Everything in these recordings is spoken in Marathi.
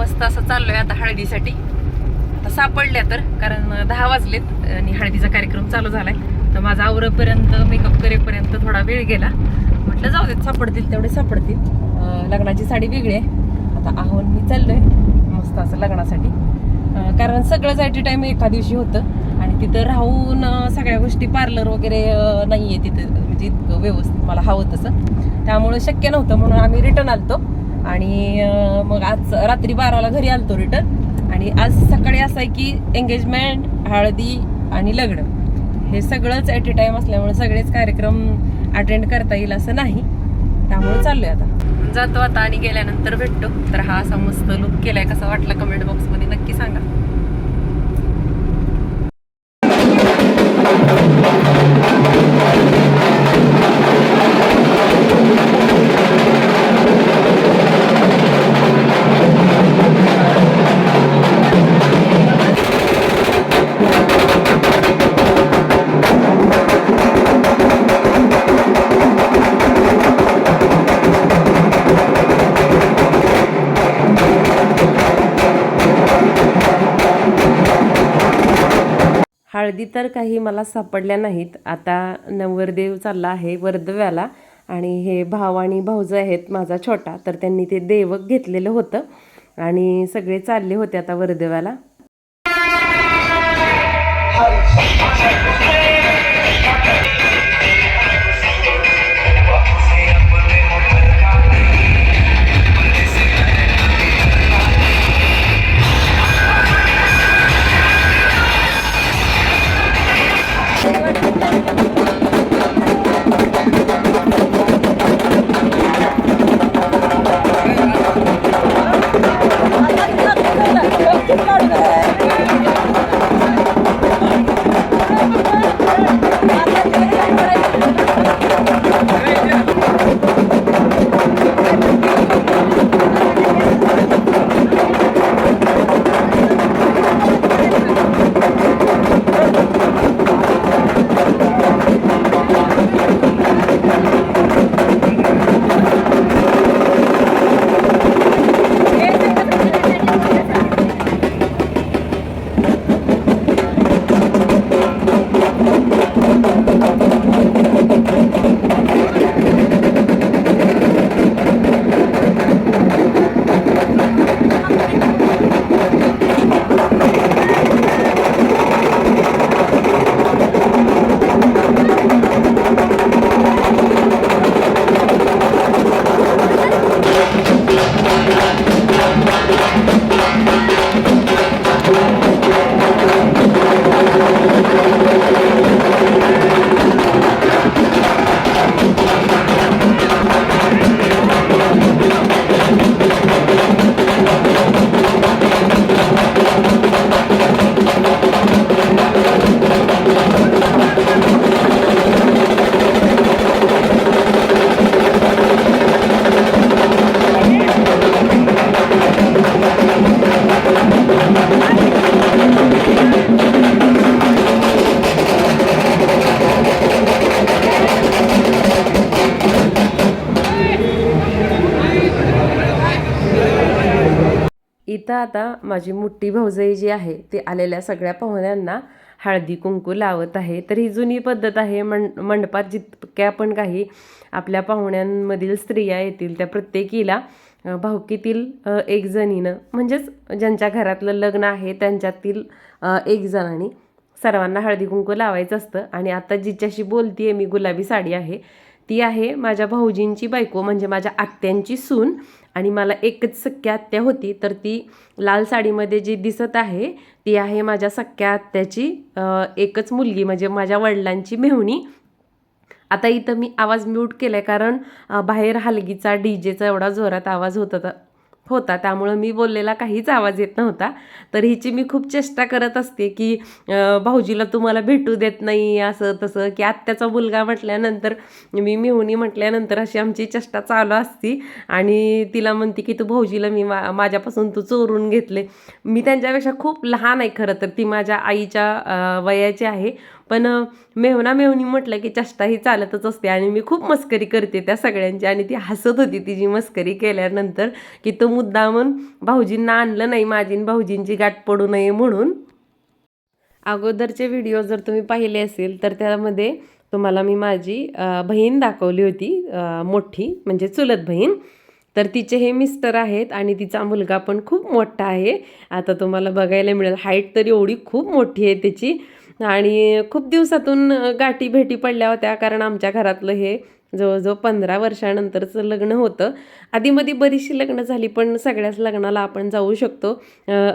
मस्त असं चाललोय आता हळदीसाठी. आता सापडल्या तर कारण दहा वाजलेत आणि हळदीचा कार्यक्रम चालू झालाय. तर माझा आवरेपर्यंत मेकअप करेपर्यंत थोडा वेळ गेला. म्हटलं जाऊ देत सापडतील तेवढे सापडतील. लग्नाची साडी वेगळी आहे. आता आहोन मी चाललोय. मस्त असं लग्नासाठी. कारण सगळंच ॲट टाईम एका दिवशी होतं. आणि तिथं राहून सगळ्या गोष्टी पार्लर वगैरे नाही आहे तिथं. म्हणजे इतकं व्यवस्थित मला हवं तसं. त्यामुळे शक्य नव्हतं म्हणून आम्ही रिटर्न आलतो. आणि मग आज रात्री बाराला घरी आलतो रिटर्न. आणि आज सकाळी असं आहे की एंगेजमेंट हळदी आणि लग्न. हे सगळंच ॲट ए टाईम असल्यामुळे सगळेच कार्यक्रम अटेंड करता येईल असं नाही. त्यामुळे चाललोय आता. जातो आता आणि गेल्यानंतर भेटतो. तर हा असा मस्त लुक केलाय. कसा वाटला कमेंट बॉक्समध्ये नक्की सांगा. हळदी तर काही मला सापडल्या नाहीत. आता नवरदेव चालला आहे वर्धव्याला आणि हे भाव आणि भाऊज आहेत माझा छोटा. तर त्यांनी ते देवक घेतलेलं होतं आणि सगळे चालले होते आता वर्धव्याला आता माझी मोठी भाऊजाई जी आहे ती आलेल्या सगळ्या पाहुण्यांना हळदी कुंकू लावत आहे. तर ही जुनी पद्धत आहे. मं मंडपात जितक्या पण काही आपल्या पाहुण्यांमधील स्त्रिया येतील त्या प्रत्येकीला भावकीतील भाऊकीतील एक जणीनं म्हणजेच ज्यांच्या घरातलं लग्न आहे त्यांच्यातील एक जणांनी सर्वांना हळदी कुंकू लावायचं असतं. आणि आता जिच्याशी बोलतीये मी गुलाबी साडी आहे ती आहे माझ्या भाऊजींची बायको म्हणजे माझ्या आत्यांची सून. आणि मला एकच सख्या आत्या होती तर ती लाल साडीमध्ये जी दिसत आहे ती आहे माझ्या सख्या आत्याची एकच मुलगी म्हणजे माझ्या वडिलांची मेहुणी. आता इथं मी आवाज म्यूट केलाय कारण बाहेर हलगीचा डीजेचा एवढा जोरात आवाज होत होता. होता. त्यामुळं मी बोललेला काहीच आवाज येत नव्हता. तर हिची मी खूप चेष्टा करत असते की भाऊजीला तुम्हाला भेटू देत नाही असं तसं. की आत्याचा मुलगा म्हटल्यानंतर मी मिहुनी म्हटल्यानंतर अशी आमची चेष्टा चालू असती. आणि तिला म्हणते की तू भाऊजीला मी मा माझ्यापासून तू चोरून घेतले. मी त्यांच्यापेक्षा खूप लहान आहे खरं तर. ती माझ्या आईच्या वयाची आहे. पण मेहना मेहनी म्हटलं की चष्टा ही चालतच असते आणि मी खूप मस्करी करते त्या सगळ्यांची आणि ती हसत होती तिची मस्करी केल्यानंतर की तो मुद्दामून भाऊजींना आणलं नाही माझी भाऊजींची गाठ पडू नये म्हणून. अगोदरचे व्हिडिओ जर तुम्ही पाहिले असेल तर त्यामध्ये तुम्हाला मी माझी बहीण दाखवली होती मोठी म्हणजे चुलत बहीण. तर तिचे हे मिस्टर आहेत आणि तिचा मुलगा पण खूप मोठा आहे. आता तुम्हाला बघायला मिळेल हाईट तर एवढी खूप मोठी आहे त्याची. आणि खूप दिवसातून गाठी भेटी पडल्या होत्या. कारण आमच्या घरातलं हे जवळजवळ पंधरा वर्षानंतरचं लग्न होतं. आधीमध्ये बरीचशी लग्न झाली पण सगळ्याच लग्नाला आपण जाऊ शकतो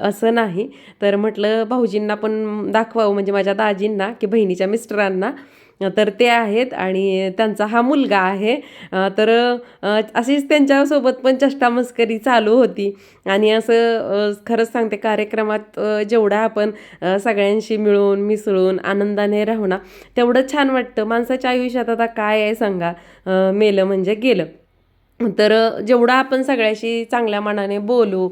असं नाही. तर म्हटलं भाऊजींना पण दाखवावं म्हणजे माझ्या दाजींना की बहिणीच्या मिस्टरांना. तर ते आहेत आणि त्यांचा हा मुलगा आहे. तर अशीच त्यांच्यासोबत पण चष्टा मस्करी चालू होती. आणि असं खरंच सांगते कार्यक्रमात जेवढा आपण सगळ्यांशी मिळून मिसळून आनंदाने राहू ना तेवढं छान वाटतं. माणसाच्या आयुष्यात आता काय आहे सांगा. मेलं म्हणजे गेलं. तर जेवढं आपण सगळ्याशी चांगल्या मनाने बोलू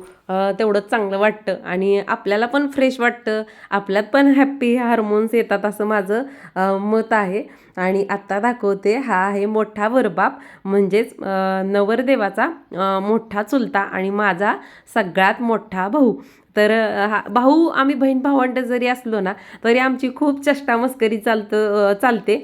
तेवढंच चांगलं वाटतं. आणि आपल्याला पण फ्रेश वाटतं. आपल्यात पण हॅप्पी हार्मोन्स येतात असं माझं मत आहे. आणि आत्ता दाखवते हा आहे मोठा वरबाप म्हणजेच नवरदेवाचा मोठा चुलता आणि माझा सगळ्यात मोठा भाऊ. तर हा भाऊ आम्ही बहीण भावंड जरी असलो ना तरी आमची खूप चष्टा मस्करी चालतं. चालते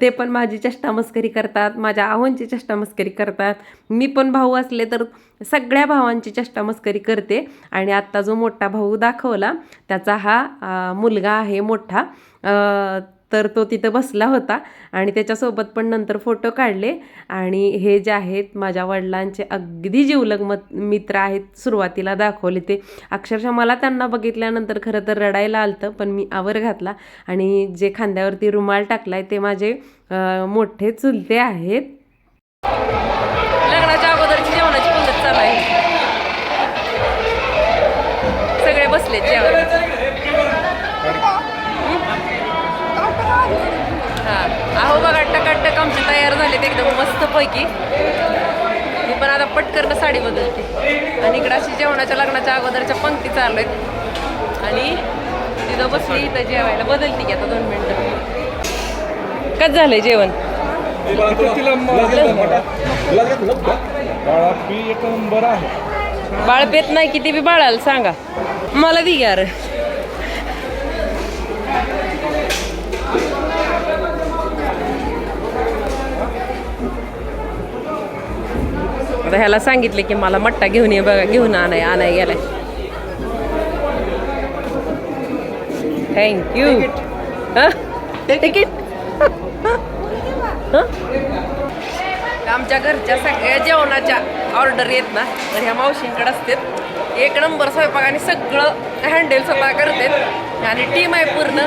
ते पण माझी चष्टा मस्करी करतात माझ्या आहोंची चष्टा मस्करी करतात. मी पण भाऊ असले तर सगळ्या भावांची चष्टा मस्करी करते. आणि आत्ता जो मोठा भाऊ दाखवला त्याचा हा मुलगा आहे मोठा. तर तो तिथं बसला होता आणि त्याच्यासोबत पण नंतर फोटो काढले. आणि हे जे आहेत माझ्या वडिलांचे अगदी जिवलग मत मित्र आहेत सुरुवातीला दाखवले ते. अक्षरशः मला त्यांना बघितल्यानंतर खरं तर रडायला आलतं पण मी आवर घातला. आणि जे खांद्यावरती रुमाल टाकलाय ते माझे मोठे चुलते आहेत. लग्नाच्या अगोदरची जेवणाची पद्धत चालू आहे. सगळे बसले जेवण हा. अहो बघा टकाटक आमचे तयार झालेत एकदम मस्त पैकी मी पण आता पटकन साडी बदलते. आणि इकडं अशी जेवणाच्या लग्नाच्या अगोदरच्या पंक्ती चालू आहेत. आणि तिथं बसली इथं जेवायला बदलते की आता दोन मिनटं. कच झालंय जेवण? बाळा पी एक नंबर आहे. बाळ पेत नाही किती बी बाळाला सांगा. मला दी यार आता ह्याला सांगितले की मला मट्टा घेऊन ये बघा घेऊन आणाय आणाय गेलाय. थँक्यू तिकीट आमच्या घरच्या सगळ्या जेवणाच्या ऑर्डर येत ना तर ह्या मावशींकडे असतात. एक नंबर स्वयंपाक आणि सगळं हँडल स्वतः करतात. आणि टीम आहे पूर्ण.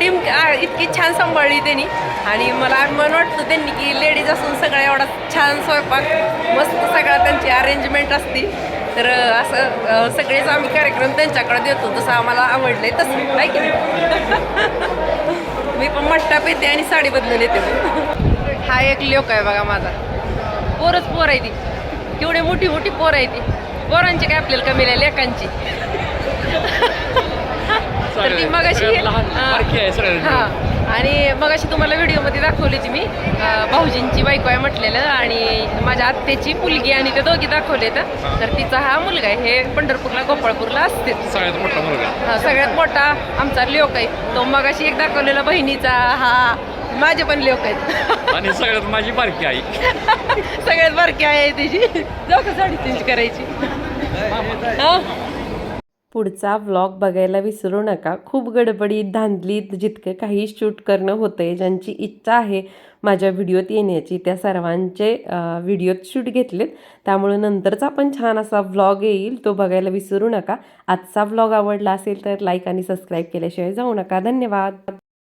टीम इतकी छान सांभाळली त्यांनी. आणि मला अभिमान वाटतो त्यांनी की लेडीज असून सगळा एवढा छान स्वयंपाक मस्त सगळा त्यांची अरेंजमेंट असती. तर असं सगळेच आम्ही कार्यक्रम त्यांच्याकडे देतो. जसं आम्हाला आवडलंय तसं. आहे की नाही? मी पण मट्टा पेते आणि साडी बदलून येते. हा एक लोक आहे बघा माझा. पोरच पोर आहे ती. केवढी मोठी मोठी पोर आहे ती. पोरांची काय आपल्याला कमी नाही लेकांची. तर ती मगाशी हा आणि मगाशी तुम्हाला व्हिडिओमध्ये दाखवलीची मी. भाऊजींची बायको आहे म्हटलेलं आणि माझ्या आत्याची मुलगी आणि ते दोघी दाखवले तर तिचा हा मुलगा आहे. हे पंढरपूरला गोपाळपूरला असते. सगळ्यात मोठा मुलगा. हा, सगळ्यात मोठा आमचा लोक आहे. तो मगाशी एक दाखवलेला बहिणीचा हा माझे पण लोक आहेत. आणि सगळ्यात माझी बारकी आई. सगळ्यात बारकी आहे त्याची जाऊ का साडी चेंज करायची? हा? पुढचा व्लॉग बघायला विसरू नका. खूप गडबडीत धांदलीत जितकं काही शूट करणं होतं आहे ज्यांची इच्छा आहे माझ्या व्हिडिओत येण्याची त्या सर्वांचे व्हिडिओत शूट घेतलेत. त्यामुळे नंतरचा पण छान असा व्लॉग येईल तो बघायला विसरू नका. आजचा व्लॉग आवडला असेल तर लाईक आणि सबस्क्राईब केल्याशिवाय जाऊ नका. धन्यवाद!